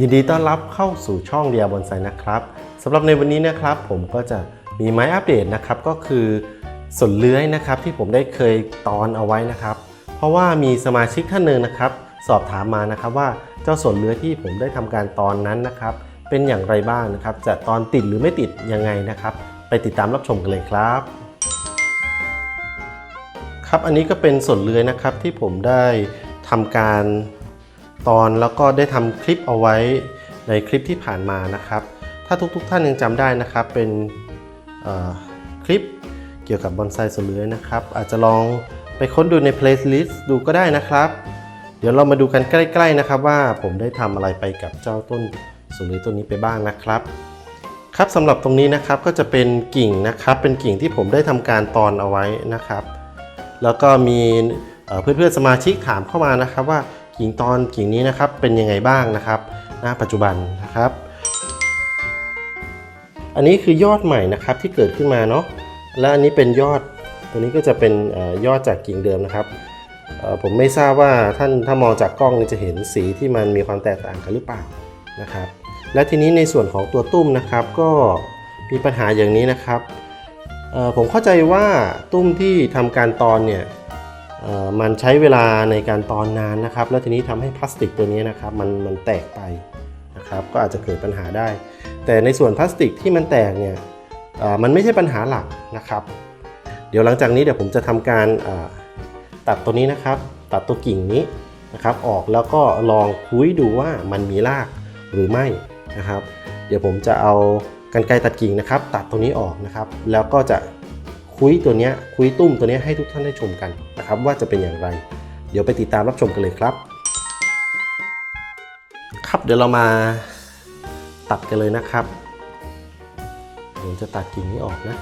ยินดีต้อนรับเข้าสู่ช่องเดียบอนไซนะครับสำหรับในวันนี้นะครับ ผมก็จะมีไม้อัปเดตนะครับ ก็คือส่วนเลื้อยนะครับที่ผมได้เคยตอนเอาไว้นะครับ เพราะว่ามีสมาชิกท่านหนึ่งนะครับ สอบถามมานะครับว่าเจ้าส่วนเลื้อยที่ผมได้ทำการตอนนั้นนะครับ เป็นอย่างไรบ้างนะครับ จะตอนติดหรือไม่ติดยังไงนะครับ ไปติดตามรับชมกันเลยครับ ครับอันนี้ก็เป็นส่วนเลื้อยนะครับที่ผมได้ทำการ ตอนแล้วก็ได้ทำคลิปเอาไว้ในคลิปที่ผ่านมานะครับ ถ้าทุกๆทท่านยังจำได้นะครับ เป็นคลิปเกี่ยวกับบอนไซสวนเลื้อยนะครับ อาจจะลองไปค้นดูใน playlist ดูก็ได้นะครับ เดี๋ยวเรามาดูกันใกล้ ๆนะครับ ว่าผมได้ทำอะไรไปกับเจ้าต้นสวนเลื้อยต้นนี้ไปบ้างนะครับครับสำหรับตรงนี้นะครับก็จะเป็นกิ่งนะครับ เป็นกิ่งที่ผมได้ทำการตอนเอาไว้นะครับ แล้วก็มีเอ่อเพื่อนๆสมาชิกถามเข้ามานะครับว่า กิ่งตอนกิ่งนี้นะครับเป็นยังไงบ้างนะครับณปัจจุบันนะครับ อันนี้คือยอดใหม่นะครับที่เกิดขึ้นมาเนาะและอันนี้เป็นยอดตัวนี้ก็จะเป็นยอดจากกิ่งเดิมนะครับผมไม่ทราบว่าท่านถ้ามองจากกล้องนี่จะเห็นสีที่มันมีความแตกต่างกันหรือเปล่านะครับ และทีนี้ในส่วนของตัวตุ้มนะครับก็มีปัญหาอย่างนี้นะครับผมเข้าใจว่าตุ้มที่ทำการตอนเนี่ย มันใช้เวลาในการตอนนานนะครับ แล้วทีนี้ทำให้พลาสติกตัวนี้นะครับมันมันแตกไปนะครับก็อาจจะเกิดปัญหาได้ แต่ในส่วนพลาสติกที่มันแตกเนี่ยมันไม่ใช่ปัญหาหลักนะครับ เดี๋ยวหลังจากนี้เดี๋ยวผมจะทำการตัดตัวนี้นะครับ ตัดตัวกิ่งนี้นะครับออกแล้วก็ลองคุยดูว่ามันมีรากหรือไม่นะครับ เดี๋ยวผมจะเอากันไกรตัดกิ่งนะครับ ตัดตัวนี้ออกนะครับ แล้วก็จะ คุยตัวนี้คุยตุ้มตัวนี้ให้ทุกท่านได้ชมกันนะครับว่าจะเป็นอย่างไร เดี๋ยวไปติดตามรับชมกันเลยครับ ครับเดี๋ยวเรามาตัดกันเลยนะครับผมจะตัดกิ่งนี้ออกนะ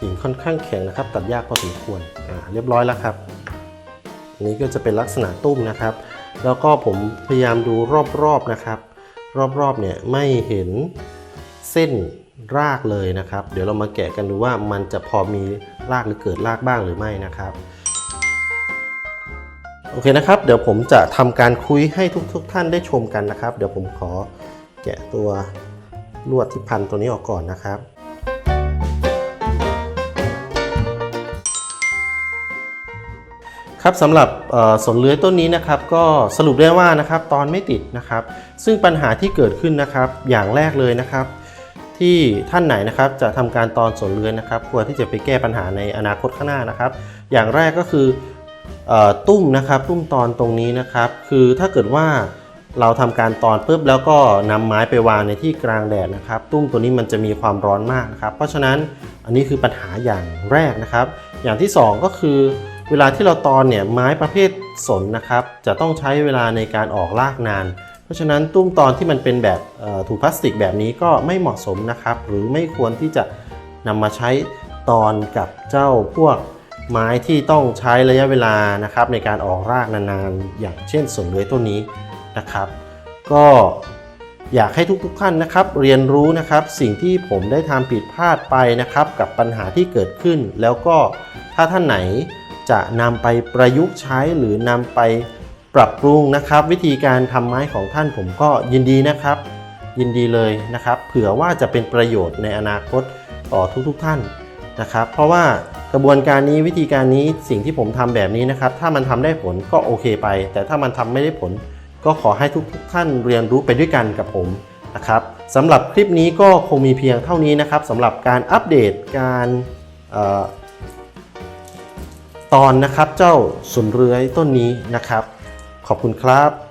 กิ่งค่อนข้างแข็งนะครับ ตัดยากพอสมควรอ่าเรียบร้อยแล้วครับนนี้ก็จะเป็นลักษณะตุ้มนะครับ แล้วก็ผมพยายามดูรอบๆนะครับ รอบๆเนี่ยไม่เห็นเส้น รากเลยนะครับ เดี๋ยวเรามาแกะกันดูว่ามันจะพอมีรากหรือเกิดรากบ้างหรือไม่นะครับ โอเคนะครับ เดี๋ยวผมจะทำการคุยให้ทุกๆทท่านได้ชมกันนะครับ เดี๋ยวผมขอแกะตัวลวดที่พันตัวนี้ออกก่อนนะครับครับสำหรับสนเลื้อยต้นนี้นะครับก็สรุปได้ว่านะครับตอนไม่ติดนะครับ ซึ่งปัญหาที่เกิดขึ้นนะครับอย่างแรกเลยนะครับ ที่ท่านไหนนะครับจะทำการตอนสนเลื้อยนะครับ ควรที่จะไปแก้ปัญหาในอนาคตข้างหน้านะครับ อย่างแรกก็คืออตุ้มนะครับตุ้มตอนตรงนี้นะครับ คือถ้าเกิดว่าเราทำการตอนปุ๊บแล้วก็นำไม้ไปวางในที่กลางแดดนะครับ ตุ้มตัวนี้มันจะมีความร้อนมากนะครับ เพราะฉะนั้นอันนี้คือปัญหาอย่างแรกนะครับ อย่างที่สองก็คือเวลาที่เราตอนเนี่ยไม้ประเภทสนนะครับ จะต้องใช้เวลาในการออกรากนาน เพราะฉะนั้นตุ้มตอนที่มันเป็นแบบถุงพลาสติกแบบนี้ก็ไม่เหมาะสมนะครับ หรือไม่ควรที่จะนำมาใช้ตอนกับเจ้าพวกไม้ที่ต้องใช้ระยะเวลานะครับในการออกรากนานๆ อย่างเช่นสนเลื้อยต้นนี้นะครับ ก็อยากให้ทุกๆท่านนะครับ เรียนรู้นะครับสิ่งที่ผมได้ทำผิดพลาดไปนะครับ กับปัญหาที่เกิดขึ้น แล้วก็ถ้าท่านไหนจะนำไปประยุกต์ใช้หรือนำไป ปรับปรุงนะครับ วิธีการทำไม้ของท่านผมก็ยินดีนะครับ ยินดีเลยนะครับ เผื่อว่าจะเป็นประโยชน์ในอนาคตต่อทุกๆท่านนะครับ เพราะว่ากระบวนการนี้วิธีการนี้สิ่งที่ผมทำแบบนี้นะครับ ถ้ามันทำได้ผลก็โอเคไป แต่ถ้ามันทำไม่ได้ผล ก็ขอให้ทุกๆท่านเรียนรู้ไปด้วยกันกับผมนะครับสำหรับคลิปนี้ก็คงมีเพียงเท่านี้นะครับสำหรับการอัปเดตการออตอนนะครับเจ้าสุนเรือยต้นนี้นะครับ ขอบคุณครับ